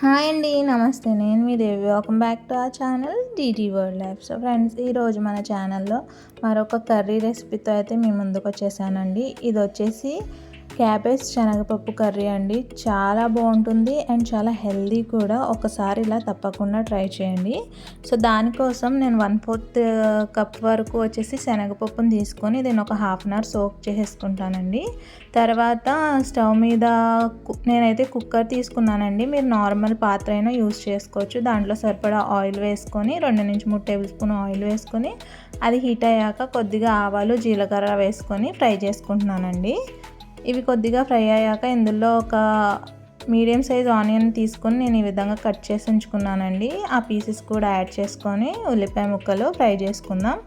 Hi అండి నమస్తే. నేను మీ Devi. Welcome back to a channel DT world life so friends ఈరోజు మన ఛానల్లో మరొక కర్రీ రెసిపీతో అయితే మీ ముందుకు వచ్చేసానండి. ఇది వచ్చేసి క్యాబేజ్ శనగపప్పు కర్రీ అండి. చాలా బాగుంటుంది అండ్ చాలా హెల్దీ కూడా. ఒకసారి ఇలా తప్పకుండా ట్రై చేయండి. సో దానికోసం నేను వన్ ఫోర్త్ కప్ వరకు వచ్చేసి శనగపప్పుని తీసుకొని దీన్ని ఒక హాఫ్ అన్ అవర్ సోక్ చేసేసుకుంటానండి. తర్వాత స్టవ్ మీద నేనైతే కుక్కర్ తీసుకున్నానండి. మీరు నార్మల్ పాత్ర అయినా యూస్ చేసుకోవచ్చు. దాంట్లో సరిపడా ఆయిల్ వేసుకొని రెండు నుంచి మూడు టేబుల్ స్పూన్ ఆయిల్ వేసుకొని అది హీట్ అయ్యాక కొద్దిగా ఆవాలు జీలకర్ర వేసుకొని ఫ్రై చేసుకుంటున్నానండి. ఇవి కొద్దిగా ఫ్రై అయ్యాక ఇందులో ఒక మీడియం సైజ్ ఆనియన్ తీసుకొని నేను ఈ విధంగా కట్ చేసి ఉంచుకున్నానండి. ఆ పీసెస్ కూడా యాడ్ చేసుకొని ఉల్లిపాయ ముక్కలు ఫ్రై చేసుకుందాం.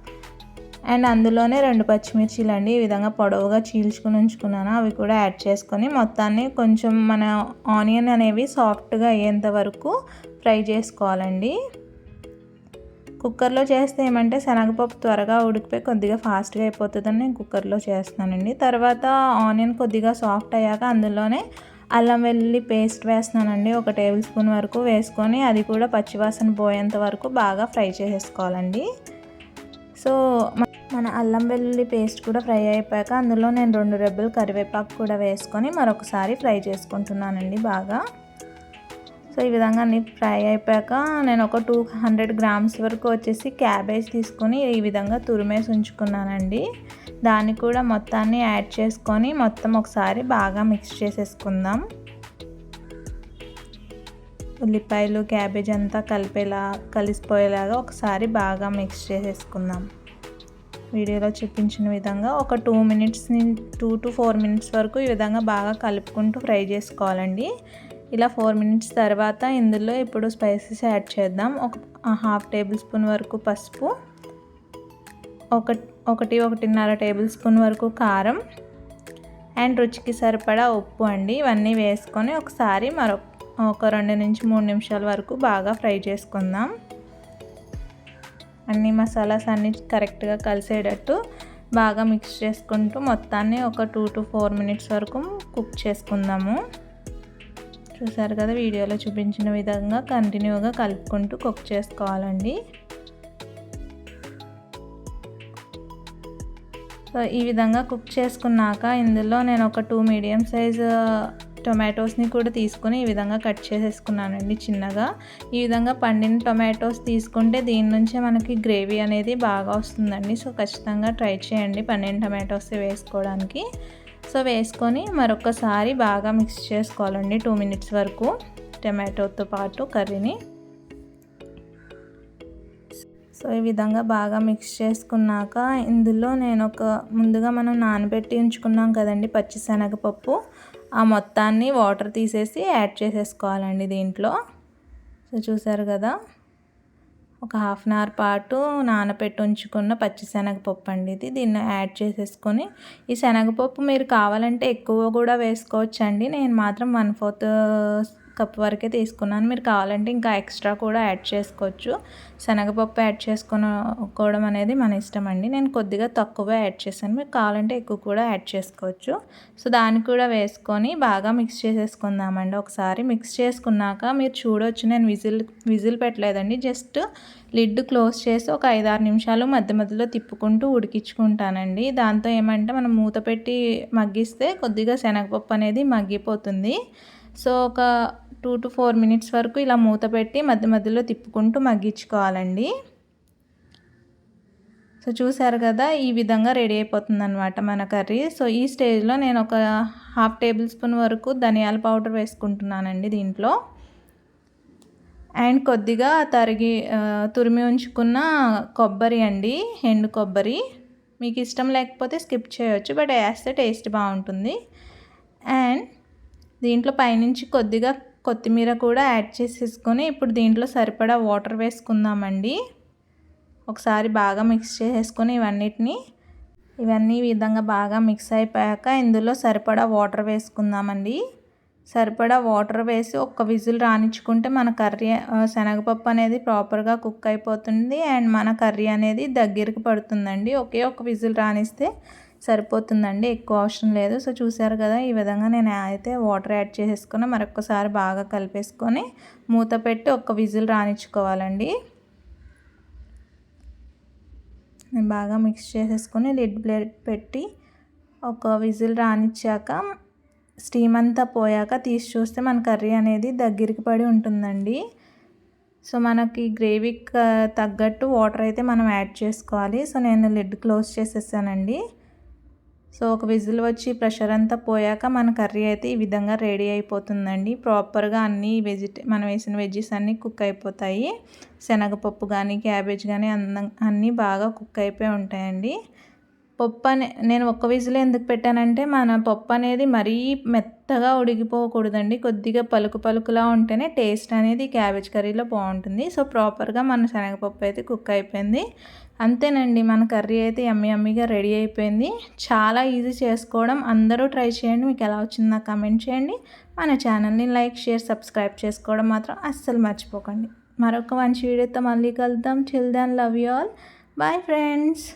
అండ్ అందులోనే రెండు పచ్చిమిర్చీలు అండి ఈ విధంగా పొడవుగా చీల్చుకుని ఉంచుకున్నాను. అవి కూడా యాడ్ చేసుకొని మొత్తాన్ని కొంచెం మన ఆనియన్ అనేవి సాఫ్ట్గా అయ్యేంత వరకు ఫ్రై చేసుకోవాలండి. కుక్కర్లో చేస్తే ఏమంటే శనగపప్పు త్వరగా ఉడికిపోయి కొద్దిగా ఫాస్ట్గా అయిపోతుందని నేను కుక్కర్లో చేస్తానండి తర్వాత ఆనియన్ కొద్దిగా సాఫ్ట్ అయ్యాక అందులోనే అల్లం వెల్లుల్లి పేస్ట్ వేస్తున్నానండి. ఒక టేబుల్ స్పూన్ వరకు వేసుకొని అది కూడా పచ్చివాసన పోయేంత వరకు బాగా ఫ్రై చేసేసుకోవాలండి. సో మన అల్లం వెల్లుల్లి పేస్ట్ కూడా ఫ్రై అయిపోయాక అందులో నేను రెండు రెబ్బలు కరివేపాకు కూడా వేసుకొని మరొకసారి ఫ్రై చేసుకుంటున్నానండి బాగా. సో ఈ విధంగా అన్ని ఫ్రై అయిపోయాక నేను ఒక టూ హండ్రెడ్ గ్రామ్స్ వరకు వచ్చేసి క్యాబేజ్ తీసుకొని ఈ విధంగా తురిమేసి ఉంచుకున్నానండి. దాన్ని కూడా మొత్తాన్ని యాడ్ చేసుకొని మొత్తం ఒకసారి బాగా మిక్స్ చేసేసుకుందాం. ఉల్లిపాయలు క్యాబేజ్ అంతా కలిపేలా కలిసిపోయేలాగా ఒకసారి బాగా మిక్స్ చేసేసుకుందాం. వీడియోలో చూపించిన విధంగా ఒక two minutes two to four minutes వరకు ఈ విధంగా బాగా కలుపుకుంటూ ఫ్రై చేసుకోవాలండి. ఇలా ఫోర్ మినిట్స్ తర్వాత ఇందులో ఇప్పుడు స్పైసెస్ యాడ్ చేద్దాం. ఒక హాఫ్ టేబుల్ స్పూన్ వరకు పసుపు ఒక ఒకటి ఒకటిన్నర టేబుల్ స్పూన్ వరకు కారం అండ్ రుచికి సరిపడా ఉప్పు అండి. ఇవన్నీ వేసుకొని ఒకసారి మరొక ఒక రెండు నుంచి మూడు నిమిషాల వరకు బాగా ఫ్రై చేసుకుందాం. అన్ని మసాలాస్ అన్నీ కరెక్ట్గా కలిసేటట్టు బాగా మిక్స్ చేసుకుంటూ మొత్తాన్ని ఒక టూ టు ఫోర్ మినిట్స్ వరకు కుక్ చేసుకుందాము. చూసారు కదా వీడియోలో చూపించిన విధంగా కంటిన్యూగా కలుపుకుంటూ కుక్ చేసుకోవాలండి. సో ఈ విధంగా కుక్ చేసుకున్నాక ఇందులో నేను ఒక టూ మీడియం సైజ్ టొమాటోస్ని కూడా తీసుకొని ఈ విధంగా కట్ చేసేసుకున్నానండి చిన్నగా. ఈ విధంగా పండిన టొమాటోస్ తీసుకుంటే దీని నుంచే మనకి గ్రేవీ అనేది బాగా వస్తుందండి. సో ఖచ్చితంగా ట్రై చేయండి పండిన టొమాటోస్ వేసుకోవడానికి. సో వేసుకొని మరొకసారి బాగా మిక్స్ చేసుకోవాలండి టూ మినిట్స్ వరకు టమాటోతో పాటు కర్రీని. సో ఈ విధంగా బాగా మిక్స్ చేసుకున్నాక ఇందులో నేను ఒక ముందుగా మనం నానబెట్టి ఉంచుకున్నాం కదండి పచ్చిశనగపప్పు. ఆ మొత్తాన్ని వాటర్ తీసేసి యాడ్ చేసేసుకోవాలండి దీంట్లో. సో చూసారు కదా? ఒక హాఫ్ అన్ అవర్ పాటు నానపెట్టి ఉంచుకున్న పచ్చి శనగపప్పు అండి ఇది. దీన్ని యాడ్ చేసేసుకొని ఈ శనగపప్పు మీరు కావాలంటే ఎక్కువ కూడా వేసుకోవచ్చండి. నేను మాత్రం వన్ ఫోర్త్ కప్ వరకే తీసుకున్నాను. మీరు కావాలంటే ఇంకా ఎక్స్ట్రా కూడా యాడ్ చేసుకోవచ్చు. శనగపప్పు యాడ్ చేసుకోవడం అనేది మన ఇష్టం అండి. నేను కొద్దిగా తక్కువ యాడ్ చేశాను. మీరు కావాలంటే ఎక్కువ కూడా యాడ్ చేసుకోవచ్చు. సో దాన్ని కూడా వేసుకొని బాగా మిక్స్ చేసేసుకుందామండి. ఒకసారి మిక్స్ చేసుకున్నాక మీరు చూడవచ్చు నేను విజిల్ విజిల్ పెట్టలేదండి. జస్ట్ లిడ్ క్లోజ్ చేసి ఒక ఐదారు నిమిషాలు మధ్య మధ్యలో తిప్పుకుంటూ ఉడికించుకుంటానండి. దాంతో ఏమంటే మనం మూత పెట్టి మగ్గిస్తే కొద్దిగా శనగపప్పు అనేది మగ్గిపోతుంది. సో ఒక టూ టు ఫోర్ మినిట్స్ వరకు ఇలా మూత పెట్టి మధ్య మధ్యలో తిప్పుకుంటూ మగ్గించుకోవాలండి. సో చూసారు కదా ఈ విధంగా రెడీ అయిపోతుంది అనమాట మన కర్రీ. సో ఈ స్టేజ్లో నేను ఒక హాఫ్ టేబుల్ స్పూన్ వరకు ధనియాల పౌడర్ వేసుకుంటున్నానండి దీంట్లో. అండ్ కొద్దిగా తరిగి తురిమి ఉంచుకున్న కొబ్బరి అండి ఎండు కొబ్బరి. మీకు ఇష్టం లేకపోతే స్కిప్ చేయవచ్చు బట్ వేస్తే టేస్ట్ బాగుంటుంది. అండ్ దీంట్లో పైనుంచి కొద్దిగా కొత్తిమీర కూడా యాడ్ చేసేసుకొని ఇప్పుడు దీంట్లో సరిపడా వాటర్ వేసుకుందామండి. ఒకసారి బాగా మిక్స్ చేసేసుకొని ఇవన్నిటిని ఇవన్నీ విధంగా బాగా మిక్స్ అయిపోయాక ఇందులో సరిపడా వాటర్ వేసుకుందామండి. సరిపడా వాటర్ వేసి ఒక్క విజిల్ రాణించుకుంటే మన కర్రీ శనగపప్పు అనేది ప్రాపర్గా కుక్ అయిపోతుంది అండ్ మన కర్రీ అనేది దగ్గరికి పడుతుందండి. ఒకే ఒక విజిల్ రాణిస్తే సరిపోతుందండి ఎక్కువ అవసరం లేదు. సో చూసారు కదా ఈ విధంగా నేను అయితే వాటర్ యాడ్ చేసేసుకుని మరొకసారి బాగా కలిపేసుకొని మూత పెట్టి ఒక విజిల్ రానిచ్చుకోవాలండి. నేను బాగా మిక్స్ చేసేసుకొని లిడ్ ప్లేట్ పెట్టి ఒక విజిల్ రానిచ్చాక స్టీమ్ అంతా పోయాక తీసి చూస్తే మన కర్రీ అనేది దగ్గరికి పడి ఉంటుందండి. సో మనకి గ్రేవీకి తగ్గట్టు వాటర్ అయితే మనం యాడ్ చేసుకోవాలి. సో నేను లిడ్ క్లోజ్ చేసేసానండి. సో ఒక విజిల్ వచ్చి ప్రెషర్ అంతా పోయాక మన కర్రీ అయితే ఈ విధంగా రెడీ అయిపోతుందండి. ప్రాపర్గా అన్ని వెజిటే మనం వేసిన వెజ్జెస్ అన్నీ కుక్ అయిపోతాయి. శనగపప్పు కానీ క్యాబేజ్ కానీ అందం అన్నీ బాగా కుక్ అయిపోయి ఉంటాయండి. పప్పు అనే నేను ఒక్క విజిల్ ఎందుకు పెట్టానంటే మన పప్పు అనేది మరీ మెత్తగా ఉడికిపోకూడదండి. కొద్దిగా పలుకు పలుకులా ఉంటేనే టేస్ట్ అనేది క్యాబేజ్ కర్రీలో బాగుంటుంది. సో ప్రాపర్గా మన శనగపప్పు అయితే కుక్ అయిపోయింది. అంతేనండి మన కర్రీ అయితే ఎమ్మి ఎమ్మిగా రెడీ అయిపోయింది. చాలా ఈజీ చేసుకోవడం. అందరూ ట్రై చేయండి. మీకు ఎలా వచ్చిందో కమెంట్ చేయండి. మన ఛానల్ని లైక్ షేర్ సబ్స్క్రైబ్ చేసుకోవడం మాత్రం అస్సలు మర్చిపోకండి. మరొక మంచి వీడియోతో మళ్ళీ కలుద్దాం. చిల్ దాన్ love you all bye friends